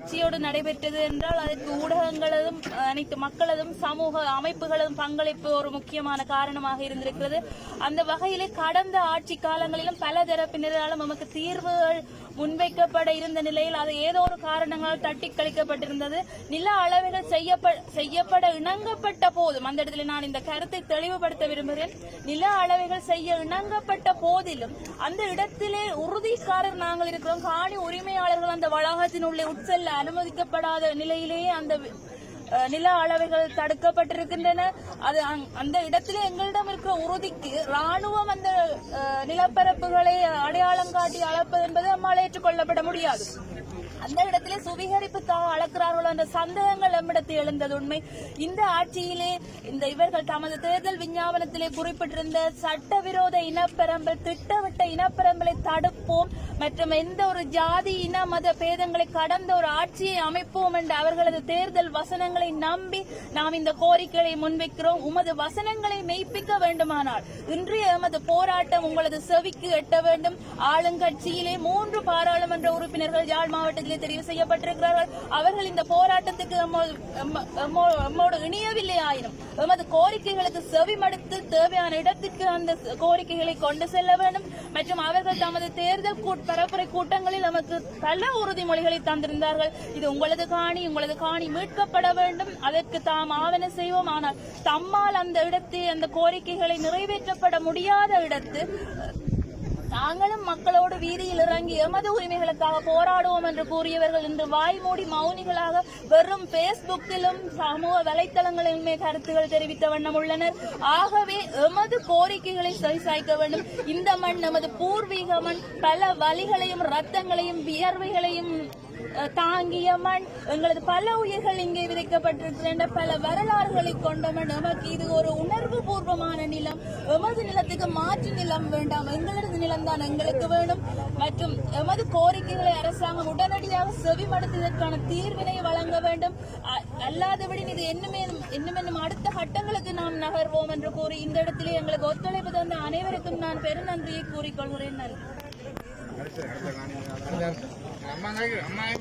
எழுச்சியோடு நடைபெற்றது என்றால் அதற்கு ஊடகங்களதும் அனைத்து மக்களதும் சமூக அமைப்புகளதும் பங்களிப்பு ஒரு முக்கியமான காரணமாக இருந்திருக்கிறது. அந்த வகையிலே கடந்த ஆட்சி காலங்களிலும் பல தரப்பினராலும் நமக்கு தீர்வுகள் முன்வைக்கப்பட இருந்த நிலையில் அது ஏதோ ஒரு காரணங்களால் தட்டி கழிக்கப்பட்டிருந்தது நில அளவுகள் செய்யப்பட செய்யப்பட இணங்கப்பட்ட போதும் அந்த இடத்துல நான் இந்த கருத்தை தெளிவுபடுத்த விரும்புகிறேன். நில அளவைகள் செய்ய இணங்கப்பட்ட போதிலும் அந்த இடத்திலே உறுதிக்காரர் நாங்கள் இருக்கிறோம். காணி உரிமையாளர்கள் அந்த வளாகத்தின் உள்ளே உட்செல்ல அனுமதிக்கப்படாத நிலையிலேயே அந்த நில அளவைகள் தடுக்கப்பட்டிருக்கின்றன. அது அந்த இடத்துல எங்களிடம் இருக்கிற உறுதிக்கு ராணுவம் அந்த நிலப்பரப்புகளை அடையாளம் காட்டி அளப்பது என்பது நம்மால் ஏற்றுக்கொள்ளப்பட முடியாது. அந்த இடத்திலே சுவீகரிப்புக்காக அளக்கிறார்களோ என்ற சந்தேகங்கள் நம்மிடத்தில் எழுந்தது உண்மை. இந்த ஆட்சியிலே இந்த இவர்கள் தமது தேர்தல் விஞ்ஞாபனத்திலே குறிப்பிட்டிருந்த சட்டவிரோத இனப்பெரம்பல் திட்டமிட்ட இனப்பெரம்பலை தடுப்போம். மற்றும் எந்த ஒரு ஜாதி இன மத பேதங்களை கடந்த ஒரு ஆட்சியை அமைப்போம் என்ற அவர்களது தேர்தல் வசனங்களை நம்பி நாம் இந்த கோரிக்கைகளை முன்வைக்கிறோம். உமது வசனங்களை மெய்ப்பிக்க வேண்டுமானால் இன்றைய எமது போராட்டம் உங்களது செவிக்கு எட்ட வேண்டும். ஆளுங்கட்சியிலே மூன்று பாராளுமன்ற உறுப்பினர்கள் யாழ் மாவட்டத்திலே தெரிவு செய்யப்பட்டிருக்கிறார்கள். அவர்கள் இந்த போராட்டத்துக்கு எம்மோ- இணையவில்லை ஆயினும் எமது கோரிக்கைகளுக்கு செவிமடுத்து தேவையான இடத்துக்கு அந்த கோரிக்கைகளை கொண்டு செல்ல வேண்டும். மற்றும் அவர்கள் தமது தேர்தல் பரப்புரை கூட்டங்களில் நமக்கு பல உறுதிமொழிகளை தந்திருந்தார்கள். இது உங்களது காணி உங்களது காணி மீட்கப்பட வேண்டும். அதற்கு தாம் ஆவண செய்வோம். ஆனால் தம்மால் அந்த இடத்தில் அந்த கோரிக்கைகளை நிறைவேற்றப்பட முடியாத இடத்து நாங்களும் மக்களோடு வீதியில் இறங்கி எமது உரிமைகளுக்காக போராடுவோம் என்று கூறியவர்கள் இன்று வாய்மூடி மௌனிகளாக வெறும் பேஸ்புக்கிலும் சமூக வலைத்தளங்களிலுமே கருத்துகள் தெரிவித்த வண்ணம் உள்ளனர். ஆகவே எமது கோரிக்கைகளை சரிசாய்க்க வேண்டும். இந்த மண் நமது பூர்வீக மண். பல வலிகளையும் ரத்தங்களையும் வியர்வைகளையும் தாங்கிய மண் எங்களது பல உயிர்கள் இங்கே விதைக்கப்பட்டிருக்கின்ற பல வரலாறுகளை கொண்ட மண். நமக்கு இது ஒரு உணர்வு பூர்வமான நிலம். எமது நிலத்துக்கு மாற்று நிலம் வேண்டாம். எங்களது நிலம் தான் எங்களுக்கு வேணும். மற்றும் எமது கோரிக்கைகளை அரசாங்கம் உடனடியாக செவிமடுத்ததற்கான தீர்வினை வழங்க வேண்டும். அ- அல்லாதபடி இது என்னமே இன்னும் அடுத்த கட்டங்களுக்கு நாம் நகர்வோம் என்று கூறி இந்த இடத்திலே எங்களுக்கு ஒத்துழைப்பு தந்த அனைவருக்கும் நான் பெருநன்றியை கூறிக்கொள்கிறேன். நன்றி అమ్మాయి